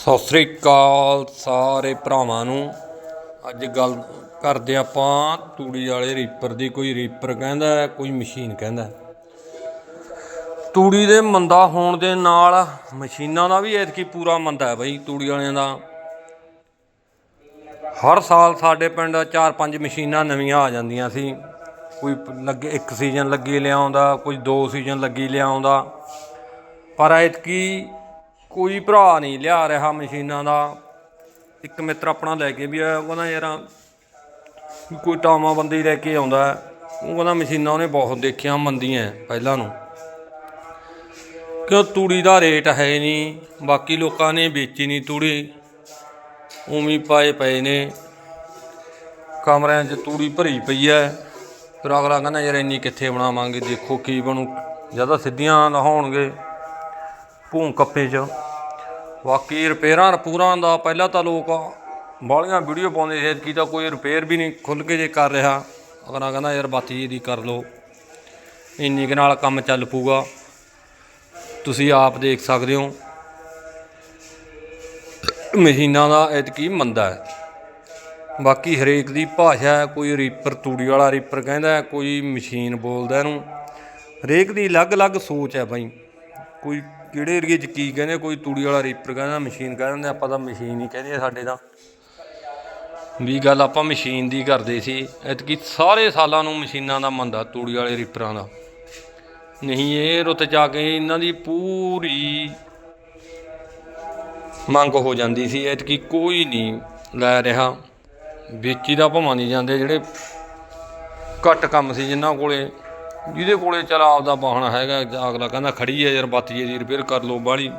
ਸਤਿ ਸ੍ਰੀ ਅਕਾਲ ਸਾਰੇ ਭਰਾਵਾਂ ਨੂੰ। ਅੱਜ ਗੱਲ ਕਰਦੇ ਆਪਾਂ ਤੂੜੀ ਵਾਲੇ ਰੀਪਰ ਦੀ। ਕੋਈ ਰੀਪਰ ਕਹਿੰਦਾ, ਕੋਈ ਮਸ਼ੀਨ ਕਹਿੰਦਾ। ਤੂੜੀ ਦੇ ਮੰਦਾ ਹੋਣ ਦੇ ਨਾਲ ਮਸ਼ੀਨਾਂ ਦਾ ਵੀ ਐਤਕੀ ਪੂਰਾ ਮੰਦਾ ਹੈ ਬਈ ਤੂੜੀ ਵਾਲਿਆਂ ਦਾ। ਹਰ ਸਾਲ ਸਾਡੇ ਪਿੰਡ 4-5 ਮਸ਼ੀਨਾਂ ਨਵੀਆਂ ਆ ਜਾਂਦੀਆਂ ਸੀ। ਕੋਈ ਲੱਗੇ, ਇੱਕ ਸੀਜ਼ਨ ਲੱਗੀ ਲਿਆਉਂਦਾ, ਕੋਈ ਦੋ ਸੀਜ਼ਨ ਲੱਗੀ ਲਿਆਉਂਦਾ। ਪਰ ਐਤਕੀ ਕੋਈ ਭਰਾ ਨਹੀਂ ਲਿਆ ਰਿਹਾ ਮਸ਼ੀਨਾਂ ਦਾ। ਇੱਕ ਮਿੱਤਰ ਆਪਣਾ ਲੈ ਕੇ ਵੀ ਆਇਆ, ਉਹ ਕਹਿੰਦਾ ਯਾਰ ਕੋਈ ਟਾਮਾ ਬੰਦੇ ਲੈ ਕੇ ਆਉਂਦਾ ਉਹ ਕਹਿੰਦਾ ਮਸ਼ੀਨਾਂ ਉਹਨੇ ਬਹੁਤ ਦੇਖੀਆਂ, ਮੰਦੀਆਂ ਪਹਿਲਾਂ ਨੂੰ। ਕਿਉਂ ਤੂੜੀ ਦਾ ਰੇਟ ਹੈ ਨਹੀਂ, ਬਾਕੀ ਲੋਕਾਂ ਨੇ ਵੇਚੀ ਨਹੀਂ ਤੂੜੀ। ਉਵੇਂ ਪਾਏ ਪਏ ਨੇ। ਕਮਰਿਆਂ 'ਚ ਤੂੜੀ ਭਰੀ ਪਈ ਐ ਫਿਰ ਅਗਲਾ ਕਹਿੰਦਾ ਯਾਰ ਇੰਨੀ ਕਿੱਥੇ ਬਣਾਵਾਂਗੇ, ਦੇਖੋ ਕੀ ਬਣੂ। ਜ਼ਿਆਦਾ ਸਿੱਧੀਆਂ ਲਹਾਉਣਗੇ ਭੂੰ ਕੱਪੇ 'ਚ। ਬਾਕੀ ਰਿਪੇਅਰਾਂ ਰਪੂਰਾਂ ਦਾ ਪਹਿਲਾਂ ਤਾਂ ਲੋਕ ਬਾਹਲੀਆਂ ਵੀਡੀਓ ਪਾਉਂਦੇ ਸੀ ਕੀ ਤਾਂ ਕੋਈ ਰਿਪੇਅਰ ਵੀ ਨਹੀਂ ਖੁੱਲ ਕੇ ਜੇ ਕਰ ਰਿਹਾ। ਅਗਲਾ ਕਹਿੰਦਾ, ਯਾਰ ਬਾਤੀ ਦੀ ਕਰ ਲਓ। ਇੰਨੀ ਕੁ ਨਾਲ ਕੰਮ ਚੱਲ ਪੂਗਾ ਤੁਸੀਂ ਆਪ ਦੇਖ ਸਕਦੇ ਹੋ। ਮਸ਼ੀਨਾਂ ਦਾ ਐਤਕੀ ਮੰਦਾ ਹੈ। ਬਾਕੀ ਹਰੇਕ ਦੀ ਭਾਸ਼ਾ ਹੈ, ਕੋਈ ਰੀਪਰ ਤੂੜੀ ਵਾਲਾ ਰੀਪਰ ਕਹਿੰਦਾ ਕੋਈ ਮਸ਼ੀਨ ਬੋਲਦਾ ਇਹਨੂੰ। ਹਰੇਕ ਦੀ ਅਲੱਗ-ਅਲੱਗ ਸੋਚ ਹੈ ਬਾਈ। ਕੋਈ ਕਿਹੜੇ ਏਰੀਏ 'ਚ ਕੀ ਕਹਿੰਦੇ ਕੋਈ ਤੂੜੀ ਵਾਲਾ ਰੀਪਰ ਕਹਿੰਦਾ, ਮਸ਼ੀਨ ਕਹਿ ਦਿੰਦੇ ਆਪਾਂ ਤਾਂ ਮਸ਼ੀਨ ਹੀ ਕਹਿੰਦੇ ਆ ਸਾਡੇ ਤਾਂ। ਵੀ ਗੱਲ ਆਪਾਂ ਮਸ਼ੀਨ ਦੀ ਕਰਦੇ ਸੀ, ਐਤਕੀ ਸਾਰੇ ਸਾਲਾਂ ਨੂੰ ਮਸ਼ੀਨਾਂ ਦਾ ਮੰਦਾ ਤੂੜੀ ਵਾਲੇ ਰੀਪਰਾਂ ਦਾ। ਨਹੀਂ, ਇਹ ਰੁੱਤ ਜਾ ਕੇ ਇਹਨਾਂ ਦੀ ਪੂਰੀ ਮੰਗ ਹੋ ਜਾਂਦੀ ਸੀ, ਐਤਕੀ ਕੋਈ ਨਹੀਂ ਲੈ ਰਿਹਾ। ਵੇਚੀ ਦਾ ਭਵਾਂ ਨਹੀਂ ਜਾਂਦੇ, ਜਿਹੜੇ ਘੱਟ ਕੰਮ ਸੀ ਜਿਨ੍ਹਾਂ ਕੋਲੇ ਜਿਹਦੇ ਕੋਲੇ ਚਲ ਆਪਦਾ ਵਾਹਣ ਹੈਗਾ ਅਗਲਾ ਕਹਿੰਦਾ ਖੜੀ ਹੈ ਯਾਰ ਬਾਤੀਏ ਦੀ ਰਿਪੇਅਰ ਕਰ ਲਓ ਬਾਹਲੀ।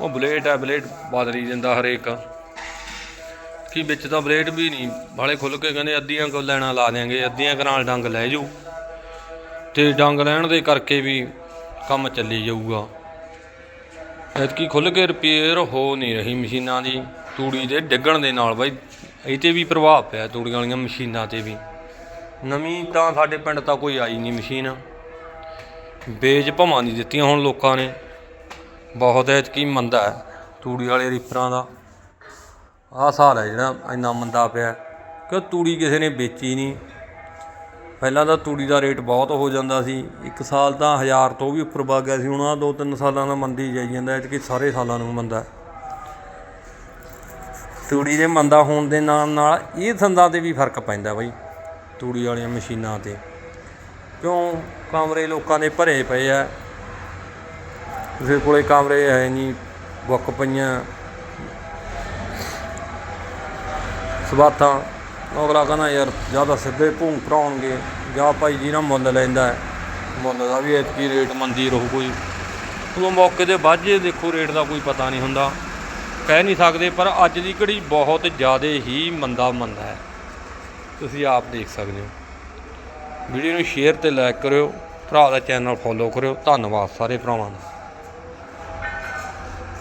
ਉਹ ਬਲੇਡ ਹੈ, ਬਲੇਡ ਬਦਲੀ ਦਿੰਦਾ ਹਰੇਕ। ਕਿ ਵਿੱਚ ਤਾਂ ਬਲੇਡ ਵੀ ਨਹੀਂ, ਵਾਲੇ ਖੁੱਲ ਕੇ ਕਹਿੰਦੇ ਅੱਧੀਆਂ ਕੋ ਲੈਣਾ ਲਾ ਦਿਆਂਗੇ, ਅੱਧੀਆਂ ਕੁ ਨਾਲ ਡੰਗ ਲੈ ਜਾਊ। ਤੇ ਡੰਗ ਲੈਣ ਦੇ ਕਰਕੇ ਵੀ ਕੰਮ ਚੱਲੀ ਜਾਊਗਾ। ਐਤਕੀ ਖੁੱਲ ਕੇ ਰਿਪੇਅਰ ਹੋ ਨਹੀਂ ਰਹੀ ਮਸ਼ੀਨਾਂ ਦੀ, ਤੂੜੀ ਦੇ ਡਿੱਗਣ ਦੇ ਨਾਲ ਬਾਈ ਇਹ ਤੇ ਵੀ ਪ੍ਰਭਾਵ ਪਿਆ ਤੂੜੀਆਂ ਵਾਲੀਆਂ ਮਸ਼ੀਨਾਂ ਤੇ ਵੀ। ਨਵੀਂ ਤਾਂ ਸਾਡੇ ਪਿੰਡ ਤਾਂ ਕੋਈ ਆਈ ਨਹੀਂ ਮਸ਼ੀਨ। ਵੇਚ ਭਵਾਂ ਨਹੀਂ ਦਿੱਤੀਆਂ ਹੁਣ ਲੋਕਾਂ ਨੇ। ਬਹੁਤ ਐਤਕੀ ਮੰਦਾ ਹੈ ਤੂੜੀ ਵਾਲੇ ਰੀਪਰਾਂ ਦਾ। ਆਹ ਸਾਲ ਹੈ ਜਿਹੜਾ ਇੰਨਾ ਮੰਦਾ ਪਿਆ ਕਿ ਤੂੜੀ ਕਿਸੇ ਨੇ ਵੇਚੀ ਨਹੀਂ। ਪਹਿਲਾਂ ਤਾਂ ਤੂੜੀ ਦਾ ਰੇਟ ਬਹੁਤ ਹੋ ਜਾਂਦਾ ਸੀ। ਇੱਕ ਸਾਲ ਤਾਂ 1000 ਤੋਂ ਵੀ ਉੱਪਰ ਵਗ ਗਿਆ ਸੀ। ਹੁਣ ਆ ਦੋ ਤਿੰਨ ਸਾਲਾਂ ਦਾ ਮੰਦੀ ਜਾਈ ਜਾਂਦਾ ਇਹ ਕਿ ਸਾਰੇ ਸਾਲਾਂ ਨੂੰ ਮੰਦਾ ਤੂੜੀ ਦੇ ਮੰਦਾ ਹੋਣ ਦੇ ਨਾਲ ਨਾਲ ਇਹ ਸੰਦਾਂ ਤੇ ਵੀ ਫ਼ਰਕ ਪੈਂਦਾ ਬਾਈ। ਤੂੜੀ ਵਾਲੀਆਂ ਮਸ਼ੀਨਾਂ ਤੇ। ਕਿਉਂ? ਕਮਰੇ ਲੋਕਾਂ ਦੇ ਭਰੇ ਪਏ ਆ। ਕਿਸੇ ਕੋਲੇ ਕਮਰੇ ਹੈ ਨਹੀਂ ਬੁੱਕ ਪਈਆਂ। ਸਵਾਤਾਂ ਅਗਲਾ ਕਹਿੰਦਾ, ਯਾਰ ਜ਼ਿਆਦਾ ਸਿੱਧੇ ਭੂੰ ਭਰਾਉਣਗੇ, ਜਾਂ ਭਾਈ ਜੀ ਨਾ ਮੁੱਲ ਲੈਂਦਾ ਮੁੱਲ ਦਾ ਵੀ ਐਤਕੀ ਰੇਟ ਮੰਦੀ ਰਹੂ ਕੋਈ। ਉਦੋਂ ਮੌਕੇ ਦੇ ਵਾਜੇ ਦੇਖੋ, ਰੇਟ ਦਾ ਕੋਈ ਪਤਾ ਨਹੀਂ ਹੁੰਦਾ। ਕਹਿ ਨਹੀਂ ਸਕਦੇ, ਪਰ ਅੱਜ ਦੀ ਘੜੀ ਬਹੁਤ ਜ਼ਿਆਦਾ ਹੀ ਮੰਦਾ ਮੰਦਾ ਹੈ। ਤੁਸੀਂ ਆਪ ਦੇਖ ਸਕਦੇ ਹੋ। ਵੀਡੀਓ ਨੂੰ ਸ਼ੇਅਰ ਤੇ ਲਾਈਕ ਕਰਿਓ, ਭਰਾ ਦਾ ਚੈਨਲ ਫੋਲੋ ਕਰਿਓ। ਧੰਨਵਾਦ ਸਾਰੇ ਭਰਾਵਾਂ ਦਾ।